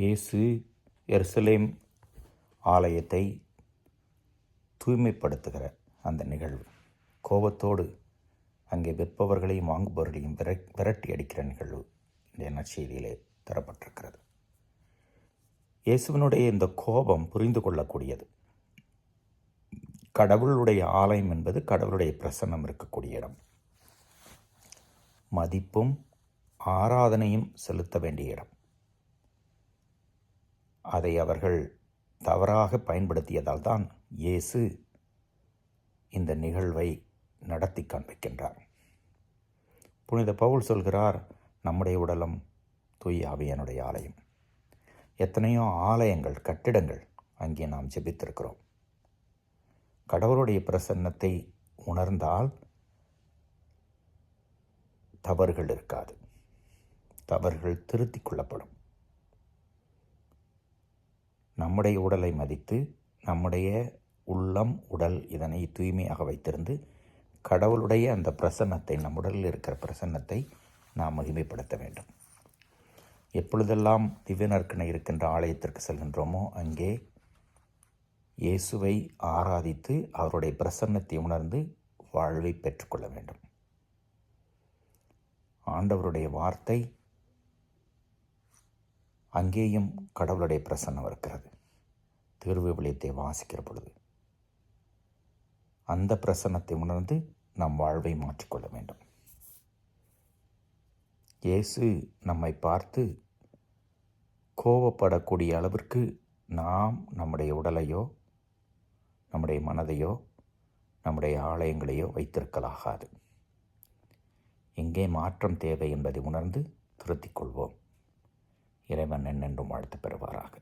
இயேசு எருசலேம் ஆலயத்தை தூய்மைப்படுத்துகிற அந்த நிகழ்வு. கோபத்தோடு அங்கே விற்பவர்களையும் வாங்குபவர்களையும் விர விரட்டி அடிக்கிற நிகழ்வு இந்த நற்செய்தியிலே தரப்பட்டிருக்கிறது. இயேசுவினுடைய இந்த கோபம் புரிந்து கொள்ளக்கூடியது. கடவுளுடைய ஆலயம் என்பது கடவுளுடைய பிரசன்னம் இருக்கக்கூடிய இடம். மதிப்பும் ஆராதனையும் செலுத்த வேண்டிய இடம். அதை அவர்கள் தவறாக பயன்படுத்தியதால் தான் இயேசு இந்த நிகழ்வை நடத்தி காண்பிக்கின்றார். புனித பவுல் சொல்கிறார் நம்முடைய உடலம் தூய் ஆவியனுடைய ஆலயம். எத்தனையோ ஆலயங்கள் கட்டிடங்கள் அங்கே நாம் ஜெபித்திருக்கிறோம். கடவுளுடைய பிரசன்னத்தை உணர்ந்தால் தவறுகள் இருக்காது. தவறுகள் திருத்திக் கொள்ளப்படும். நம்முடைய உடலை மதித்து நம்முடைய உள்ளம் உடல் இதனை தூய்மையாக வைத்திருந்து கடவுளுடைய அந்த பிரசன்னத்தை நம் உடலில் இருக்கிற பிரசன்னத்தை நாம் மகிமைப்படுத்த வேண்டும். எப்பொழுதெல்லாம் திவ்யநற்கனை இருக்கின்ற ஆலயத்திற்கு செல்கின்றோமோ அங்கே இயேசுவை ஆராதித்து அவருடைய பிரசன்னத்தை உணர்ந்து வாழ்வை பெற்றுக்கொள்ள வேண்டும். ஆண்டவருடைய வார்த்தை அங்கேயும் கடவுளுடைய பிரசன்னம் இருக்கிறது. திருவிவிலியத்தை வாசிக்கிற பொழுது அந்த பிரசன்னத்தை உணர்ந்து நம் வாழ்வை மாற்றிக்கொள்ள வேண்டும். இயேசு நம்மை பார்த்து கோபப்படக்கூடிய அளவிற்கு நாம் நம்முடைய உடலையோ நம்முடைய மனதையோ நம்முடைய ஆலயங்களையோ வைத்திருக்கலாகாது. எங்கே மாற்றம் தேவை என்பதை உணர்ந்து திருத்திக் கொள்வோம். இறைவன் என்னென்றும் வாழ்த்து பெறுவாராக.